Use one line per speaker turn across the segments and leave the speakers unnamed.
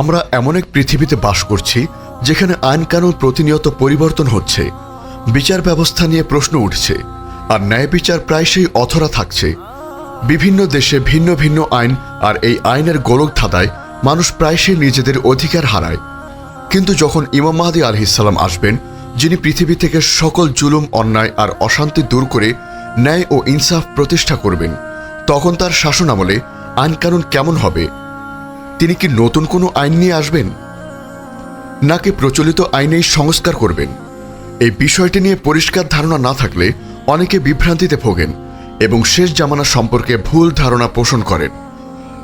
আমরা এমন এক পৃথিবীতে বাস করছি, যেখানে আইন কানুন প্রতিনিয়ত পরিবর্তন হচ্ছে। বিচার ব্যবস্থা নিয়ে প্রশ্ন উঠছে, আর ন্যায় বিচার প্রায়শই অথরা থাকছে। বিভিন্ন দেশে ভিন্ন ভিন্ন আইন আর এই আইনের গোলক ধাঁধায় মানুষ প্রায়শই নিজেদের অধিকার হারায়। কিন্তু যখন ইমাম মাহাদি আলহিসাল্লাম আসবেন, যিনি পৃথিবী থেকে সকল জুলুম, অন্যায় আর অশান্তি দূর করে ন্যায় ও ইনসাফ প্রতিষ্ঠা করবেন, তখন তার শাসন আমলে আইন কানুন কেমন হবে? তিনি কি নতুন কোনো আইন নিয়ে আসবেন? নাকি প্রচলিত আইনেই সংস্কার করবেন? এই বিষয়টি নিয়ে পরিষ্কার ধারণা না থাকলে অনেকে বিভ্রান্তিতে ভোগেন এবং শেষ জামানা সম্পর্কে ভুল ধারণা পোষণ করেন।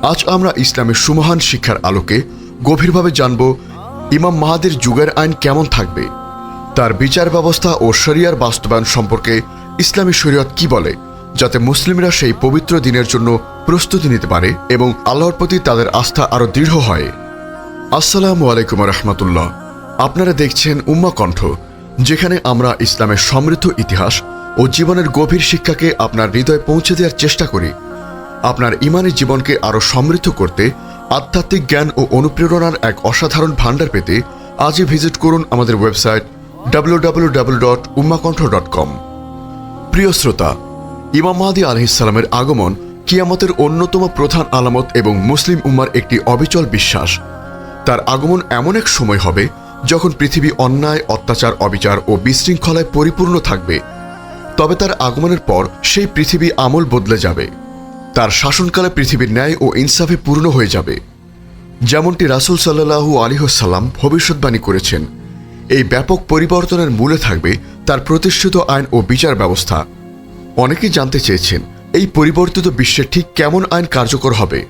আজ আমরা ইসলামের সুমহান শিক্ষার আলোকে গভীরভাবে জানব ইমাম মাহাদের যুগের আইন কেমন থাকবে, তার বিচার ব্যবস্থা ও শরিয়ার বাস্তবায়ন সম্পর্কে ইসলামী শরীয়ত কি বলে, যাতে মুসলিমরা সেই পবিত্র দিনের জন্য প্রস্তুতি নিতে পারে এবং আল্লাহর প্রতি তাদের আস্থা আরও দৃঢ় হয়। আসসালামু আলাইকুম রহমতুল্লাহ। আপনারা দেখছেন উম্মা কণ্ঠ, যেখানে আমরা ইসলামের সমৃদ্ধ ইতিহাস ও জীবনের গভীর শিক্ষাকে আপনার হৃদয়ে পৌঁছে দেওয়ার চেষ্টা করি। আপনার ইমানের জীবনকে আরও সমৃদ্ধ করতে আধ্যাত্মিক জ্ঞান ও অনুপ্রেরণার এক অসাধারণ ভাণ্ডার পেতে আজই ভিজিট করুন আমাদের ওয়েবসাইট ডাব্লিউ প্রিয় শ্রোতা, ইমাম মাহাদি আলহিসাল্লামের আগমন কিয়ামতের অন্যতম প্রধান আলামত এবং মুসলিম উম্মার একটি অবিচল বিশ্বাস। তার আগমন এমন এক সময় হবে যখন পৃথিবী অন্যায়, অত্যাচার, অবিচার ও বিশৃঙ্খলায় পরিপূর্ণ থাকবে। তবে তার আগমনের পর সেই পৃথিবী আমল বদলে যাবে। তার শাসনকালে পৃথিবীর ন্যায় ও ইনসাফে পূর্ণ হয়ে যাবে। যেমনটি রাসুল সাল্লাহু আলিহসাল্লাম ভবিষ্যৎবাণী করেছেন, এই ব্যাপক পরিবর্তনের মূলে থাকবে তার প্রতিষ্ঠিত আইন ও বিচার ব্যবস্থা। অনেকেই জানতে চেয়েছেন এই পরিবর্তিত বিশ্বে ঠিক কেমন আইন কার্যকর হবে?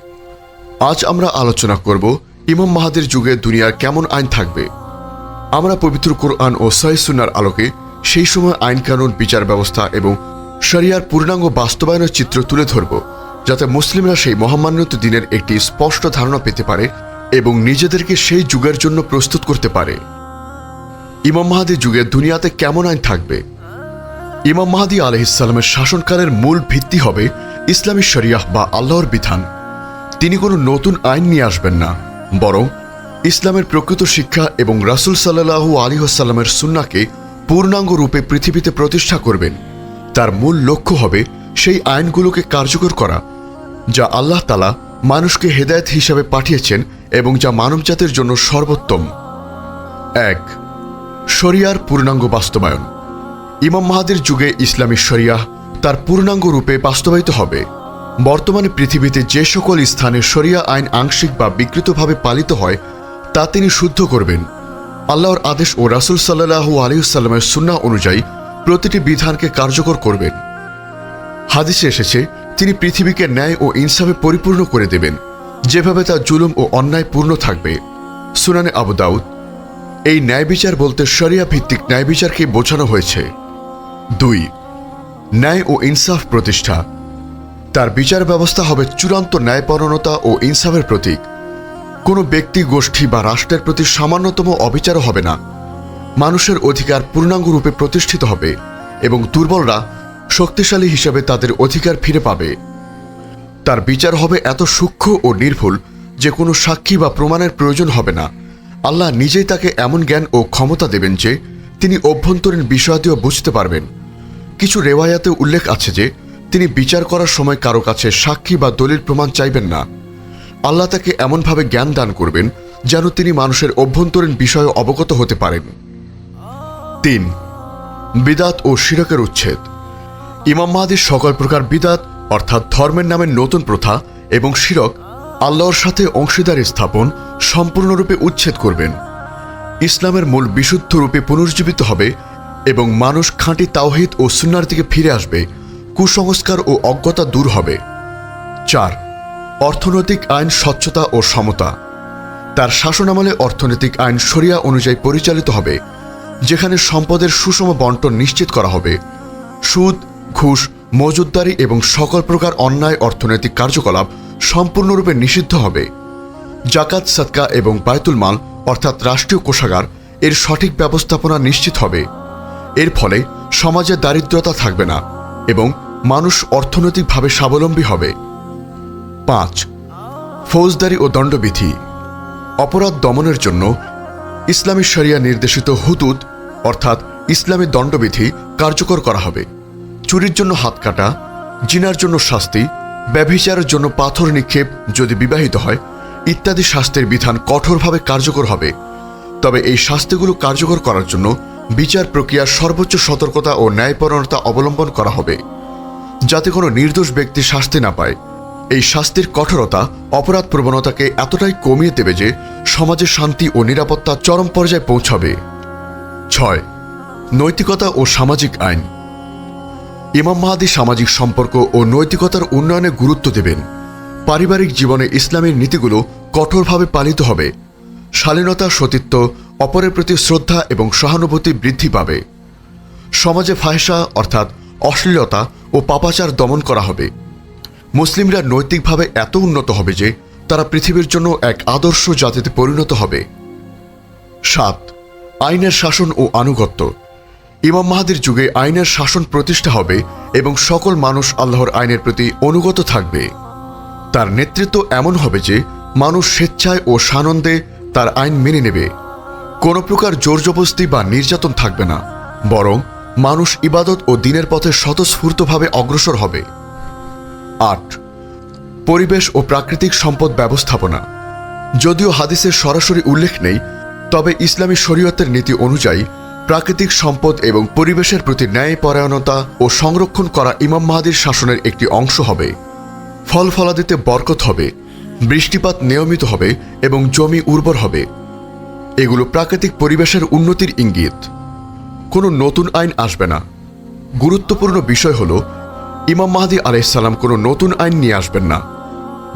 আজ আমরা আলোচনা করব ইমাম মাহাদের যুগে দুনিয়ার কেমন আইন থাকবে। আমরা পবিত্র কোরআন ও সহিসুনার আলোকে সেই সময় আইন কানুন, বিচার ব্যবস্থা এবং শরিয়ার পূর্ণাঙ্গ বাস্তবায়নের চিত্র তুলে ধরব, যাতে মুসলিমরা সেই মহামান্যত দিনের একটি স্পষ্ট ধারণা পেতে পারে এবং নিজেদেরকে সেই যুগের জন্য প্রস্তুত করতে পারে। ইমাম মাহাদি যুগে দুনিয়াতে কেমন আইন থাকবে? ইমাম মাহাদি আলহিসাল্লামের শাসনকালের মূল ভিত্তি হবে ইসলামী শরিয়াহ বা আল্লাহর বিধান। তিনি কোনো নতুন আইন নিয়ে আসবেন না, বরং ইসলামের প্রকৃত শিক্ষা এবং রাসুল সাল্লাহু আলী হাসাল্লামের সুন্নাকে পূর্ণাঙ্গ রূপে পৃথিবীতে প্রতিষ্ঠা করবেন। তার মূল লক্ষ্য হবে সেই আইনগুলোকে কার্যকর করা, যা আল্লাহ তালা মানুষকে হেদায়েত হিসাবে পাঠিয়েছেন এবং যা মানবজাতির জন্য সর্বোত্তম। এক, শরিয়ার পূর্ণাঙ্গ বাস্তবায়ন। ইমাম মাহাদের যুগে ইসলামী শরিয়া তার পূর্ণাঙ্গ রূপে বাস্তবায়িত হবে। বর্তমানে পৃথিবীতে যে সকল স্থানে শরিয়া আইন আংশিক বা বিকৃতভাবে পালিত হয়, তা তিনি শুদ্ধ করবেন। আল্লাহর আদেশ ও রাসুল সাল্লাহু আলিউসাল্লামের সুন্না অনুযায়ী প্রতিটি বিধানকে কার্যকর করবেন। হাদিসে এসেছে, তিনি পৃথিবীকে ন্যায় ও ইনসাফে পরিপূর্ণ করে দেবেন। যেভাবে তা জুলুম ও অন্যায় পূর্ণ থাকবে। সুনানে আবু দাউদ, এই ন্যায় বিচার বলতে শরিয়া ভিত্তিক ন্যায় বিচারকে বোঝানো হয়েছে। দুই, ন্যায় ও ইনসাফ প্রতিষ্ঠা। তার বিচার ব্যবস্থা হবে চূড়ান্ত ন্যায়পরণতা ও ইনসাফের প্রতীক। কোনো ব্যক্তি, গোষ্ঠী বা রাষ্ট্রের প্রতি সামান্যতম অবিচারও হবে না। মানুষের অধিকার পূর্ণাঙ্গ রূপে প্রতিষ্ঠিত হবে এবং দুর্বলরা শক্তিশালী হিসেবে তাদের অধিকার ফিরে পাবে। তার বিচার হবে এত সূক্ষ্ম ও নির্ভুল যে কোনো সাক্ষী বা প্রমাণের প্রয়োজন হবে না। আল্লাহ নিজেই তাকে এমন জ্ঞান ও ক্ষমতা দেবেন যে তিনি অভ্যন্তরীণ বিষয়াদিও বুঝতে পারবেন। কিছু রেওয়ায়াতে উল্লেখ আছে যে, তিনি বিচার করার সময় কারও কাছে সাক্ষী বা দলিল প্রমাণ চাইবেন না। আল্লাহ তাকে এমনভাবে জ্ঞান দান করবেন যেন তিনি মানুষের অভ্যন্তরীণ বিষয়ে অবগত হতে পারেন। তিন, বিদাত ও শিরকের উচ্ছেদ। ইমাম মাহাদির সকল প্রকার বিদাত, অর্থাৎ ধর্মের নামে নতুন প্রথা এবং শিরক, আল্লাহর সাথে অংশীদার স্থাপন সম্পূর্ণরূপে উচ্ছেদ করবেন। ইসলামের মূল বিশুদ্ধ রূপে পুনর্জীবিত হবে এবং মানুষ খাঁটি তাওহিদ ও সুন্নার দিকে ফিরে আসবে, কুসংস্কার ও অজ্ঞতা দূর হবে। চার, অর্থনৈতিক আইন স্বচ্ছতা ও সমতা। তার শাসনামলে অর্থনৈতিক আইন শরিয়া অনুযায়ী পরিচালিত হবে, যেখানে সম্পদের সুষম বন্টন নিশ্চিত করা হবে। সুদ, ঘুষ, মজুদদারি এবং সকল প্রকার অন্যায় অর্থনৈতিক কার্যকলাপ সম্পূর্ণরূপে নিষিদ্ধ হবে। জাকাত সৎকা এবং বায়তুল মাল অর্থাৎ রাষ্ট্রীয় কোষাগার, এর সঠিক ব্যবস্থাপনা নিশ্চিত হবে। এর ফলে সমাজে দারিদ্রতা থাকবে না এবং মানুষ অর্থনৈতিকভাবে স্বাবলম্বী হবে। পাঁচ, ফৌজদারি ও দণ্ডবিধি। অপরাধ দমনের জন্য ইসলামী শরিয়া নির্দেশিত হুদুদ, অর্থাৎ ইসলামী দণ্ডবিধি, কার্যকর করা হবে। চুরির জন্য হাত কাটা, জিনার জন্য শাস্তি, ব্যভিচারের জন্য পাথর নিক্ষেপ যদি বিবাহিত হয় ইত্যাদি শাস্তির বিধান কঠোরভাবে কার্যকর হবে। তবে এই শাস্তিগুলো কার্যকর করার জন্য বিচার প্রক্রিয়ার সর্বোচ্চ সতর্কতা ও ন্যায়পরণতা অবলম্বন করা হবে। যাতে কোনো নির্দোষ ব্যক্তি শাস্তি না পায়, এই শাস্তির কঠোরতা, অপরাধ প্রবণতাকে এতটাই কমিয়ে দেবে যে সমাজে শান্তি ও নিরাপত্তা চরম পর্যায়ে পৌঁছাবে। ছয়, নৈতিকতা ও সামাজিক আইন। ইমাম মাহাদি সামাজিক সম্পর্ক ও নৈতিকতার উন্নয়নে গুরুত্ব দেবেন। পারিবারিক জীবনে ইসলামের নীতিগুলো কঠোরভাবে পালিত হবে। শালীনতা, সতীত্ব, অপরের প্রতি শ্রদ্ধা এবং সহানুভূতি বৃদ্ধি পাবে। সমাজে ফাহেসা অর্থাৎ অশ্লীলতা ও পাপাচার দমন করা হবে। মুসলিমরা নৈতিকভাবে এত উন্নত হবে যে তারা পৃথিবীর জন্য এক আদর্শ জাতিতে পরিণত হবে। সাত, আইনের শাসন ও আনুগত্য। ইমাম মাহাদির যুগে আইনের শাসন প্রতিষ্ঠা হবে এবং সকল মানুষ আল্লাহর আইনের প্রতি অনুগত থাকবে। তার নেতৃত্ব এমন হবে যে মানুষ স্বেচ্ছায় ও সানন্দে তার আইন মেনে নেবে। কোনো প্রকার জোরজবস্তি বা নির্যাতন থাকবে না, বরং মানুষ ইবাদত ও দিনের পথে স্বতঃস্ফূর্তভাবে অগ্রসর হবে। আট, পরিবেশ ও প্রাকৃতিক সম্পদ ব্যবস্থাপনা। যদিও হাদিসের সরাসরি উল্লেখ নেই, তবে ইসলামী শরীয়তের নীতি অনুযায়ী প্রাকৃতিক সম্পদ এবং পরিবেশের প্রতি ন্যায়পরায়ণতা ও সংরক্ষণ করা ইমাম মাহাদির শাসনের একটি অংশ হবে। ফল ফলাদিতে বরকত হবে, বৃষ্টিপাত নিয়মিত হবে এবং জমি উর্বর হবে। এগুলো প্রাকৃতিক পরিবেশের উন্নতির ইঙ্গিত। কোনো নতুন আইন আসবে না। গুরুত্বপূর্ণ বিষয় হল, ইমাম মাহাদি আলাইসাল্লাম কোনো নতুন আইন নিয়ে আসবেন না,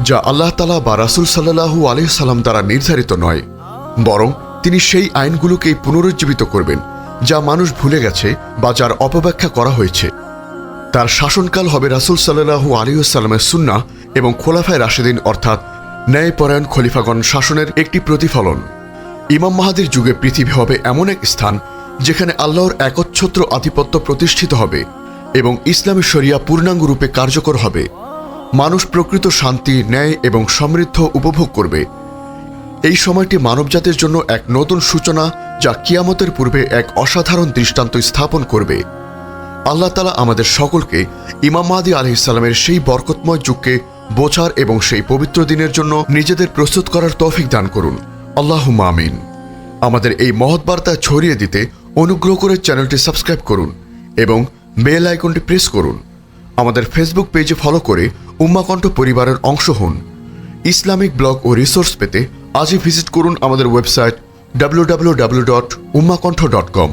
যা আল্লাহ তালা বা রাসুল সাল্লাহু আলাইসাল্লাম দ্বারা নির্ধারিত নয়, বরং তিনি সেই আইনগুলোকেই পুনরুজ্জীবিত করবেন, যা মানুষ ভুলে গেছে বা যার অপব্যাখ্যা করা হয়েছে। তার শাসনকাল হবে রাসুল সাল্লাহু আলিউসাল্লামের সুন্না এবং খোলাফায় রাশেদিন, অর্থাৎ ন্যায়পরায়ণ খলিফাগণ শাসনের একটি প্রতিফলন। ইমাম মাহাদির যুগে পৃথিবী হবে এমন এক স্থান যেখানে আল্লাহর একচ্ছত্র আধিপত্য প্রতিষ্ঠিত হবে এবং ইসলামী শরিয়া পূর্ণাঙ্গ রূপে কার্যকর হবে। মানুষ প্রকৃত শান্তি, ন্যায় এবং সমৃদ্ধ উপভোগ করবে। এই সময়টি মানবজাতির জন্য এক নতুন সূচনা যা কিয়ামতের পূর্বে এক অসাধারণ দৃষ্টান্ত স্থাপন করবে। আল্লাহ তালা আমাদের সকলকে ইমাম মাহাদি আলহিসাল্লামের সেই বরকতময় যুগকে বোঝার এবং সেই পবিত্র দিনের জন্য নিজেদের প্রস্তুত করার তৌফিক দান করুন। আল্লাহ আমিন। আমাদের এই মহৎ বার্তা ছড়িয়ে দিতে অনুগ্রহ করে চ্যানেলটি সাবস্ক্রাইব করুন এবং বেল আইকনটি প্রেস করুন। আমাদের ফেসবুক পেজে ফলো করে উম্মাকণ্ঠ পরিবারের অংশ হন। ইসলামিক ব্লগ ও রিসোর্স পেতে আজই ভিজিট করুন আমাদের website W W W dot Ummakantha dot com